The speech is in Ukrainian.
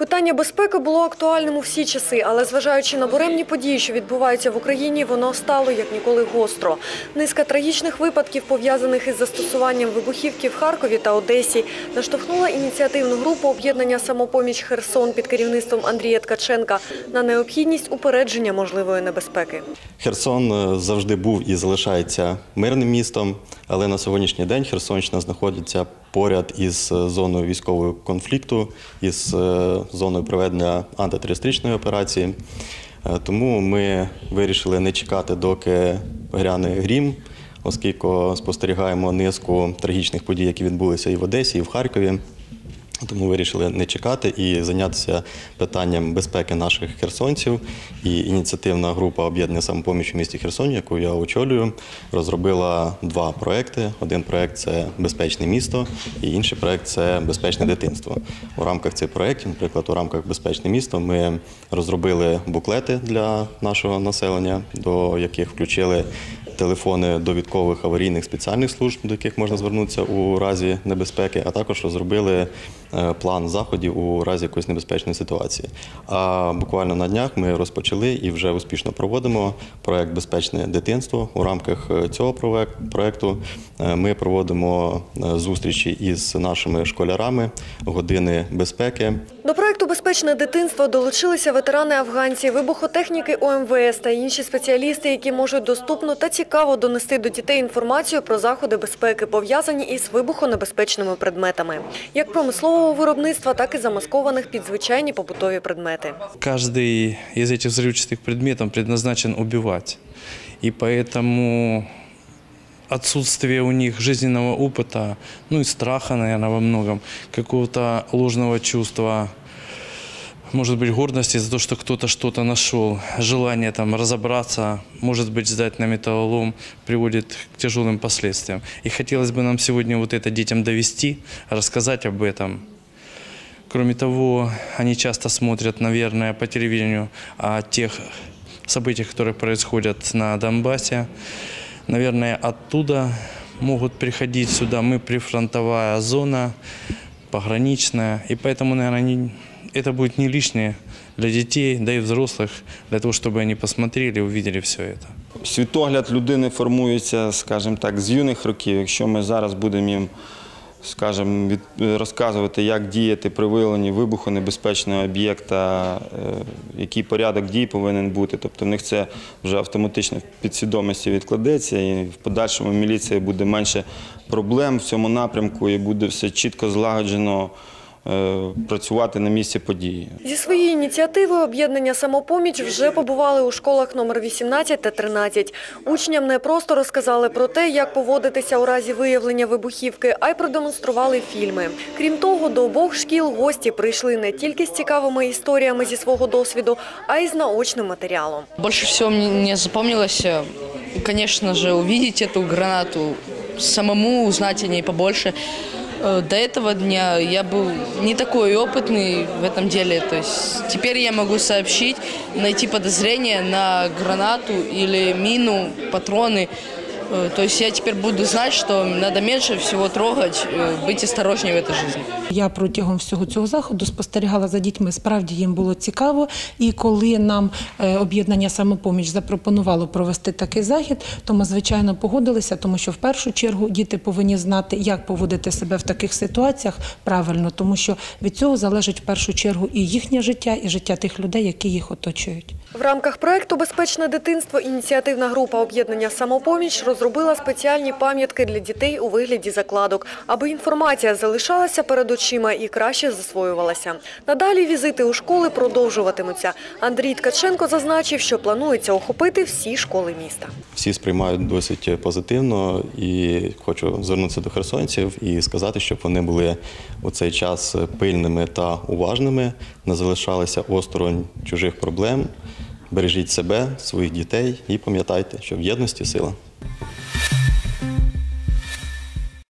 Питання безпеки було актуальним у всі часи, але зважаючи на буремні події, що відбуваються в Україні, воно стало як ніколи гостро. Низка трагічних випадків, пов'язаних із застосуванням вибухівки в Харкові та Одесі, наштовхнула ініціативну групу об'єднання «Самопоміч Херсон» під керівництвом Андрія Ткаченка на необхідність упередження можливої небезпеки. Херсон е, завжди був і залишається мирним містом, але на сьогоднішній день Херсонщина знаходиться поряд із е, зоною військового конфлікту, із е, зоною проведення антитерористичної операції. Е, Тому ми вирішили не чекати, доки гряне грім, оскільки спостерігаємо низку трагічних подій, які відбулися і в Одесі, і в Харкові. Тому вирішили не чекати і зайнятися питанням безпеки наших херсонців. І ініціативна група об'єднання самопоміч у місті Херсоні, яку я очолюю, розробила два проекти. Один проект це безпечне місто, і інший проект це безпечне дитинство. У рамках цих проєктів, наприклад, у рамках безпечне місто, ми розробили буклети для нашого населення, до яких включили телефони довідкових аварійних спеціальних служб, до яких можна звернутися у разі небезпеки, а також розробили план заходів у разі якоїсь небезпечної ситуації. А буквально на днях ми розпочали і вже успішно проводимо проект Безпечне дитинство. У рамках е, цього проекту е, ми проводимо е, зустрічі із нашими школярами, години безпеки До проекту Безпечне дитинство долучилися ветерани афганці, вибухотехніки ОМВС та інші спеціалісти, які можуть доступно та цікаво донести до дітей інформацію про заходи безпеки, пов'язані із вибухонебезпечними предметами, як промислового виробництва, так і замаскованих під звичайні побутові предмети. Каждый из этих взрывчатых предметов предназначен убивать. И поэтому отсутствие у них жизненного опыта, ну и страха, наверное, во многом, какого-то ложного чувства, может быть, гордости за то, что кто-то что-то нашел, желание там разобраться, может быть, сдать на металлолом, приводит к тяжелым последствиям. И хотелось бы нам сегодня вот это детям довести, рассказать об этом, Кроме того, они часто смотрят, наверное, по телевидению о тех событиях, которые происходят на Донбассе. Наверное, оттуда могут приходить сюда. Мы прифронтовая зона, пограничная. И поэтому, наверное, не- это будет не лишнее для детей, да и взрослых, для того, чтобы они посмотрели, увидели все это. Світогляд людини формується, скажімо так, з юних років. Якщо ми зараз будемо їм, скажімо, від, розказувати, як діяти при виявленні вибухонебезпечного об'єкта, е, який порядок дій повинен бути, тобто в них це вже автоматично в підсвідомості відкладеться, і в подальшому міліція буде менше проблем в цьому напрямку і буде все чітко злагоджено е, працювати на місці події. Зі своєї ініціативи об'єднання «Самопоміч» вже побували у школах номер 18 та 13. Учням не просто розказали про те, як поводитися у разі виявлення вибухівки, а й продемонстрували фільми. Крім того, до обох шкіл гості прийшли не тільки з цікавими історіями зі свого досвіду, а й з наочним матеріалом. Больше всего мне запомнилось, э, конечно же, увидеть гранату, самому узнать о ней побольше. Э, До этого дня я был не такой опытный в этом деле. То есть теперь я могу сообщить, найти подозрение на гранату или мину, патроны. Э, То есть я теперь буду знать, что надо меньше всего трогать, э, быть осторожнее в этой жизни. Я протягом всього цього заходу спостерігала за дітьми. Справді їм було цікаво. І коли нам е, об'єднання самопоміч запропонувало провести такий захід, то ми звичайно погодилися, тому що в першу чергу діти повинні знати, як поводити себе в таких ситуаціях правильно, тому що від цього залежить в першу чергу і їхнє життя, і життя тих людей, які їх оточують. В рамках проекту Безпечне дитинство ініціативна група об'єднання «Самопоміч» розробила спеціальні пам'ятки для дітей у вигляді закладок, аби інформація залишалася перед очима і краще засвоювалася. Надалі візити у школи продовжуватимуться. Андрій Ткаченко зазначив, що планується охопити всі школи міста. Всі сприймають досить позитивно і хочу звернутися до херсонців і сказати, щоб вони були у цей час пильними та уважними, не залишалися осторонь чужих проблем. Бережіть себе, своїх дітей і пам'ятайте, що в єдності сила.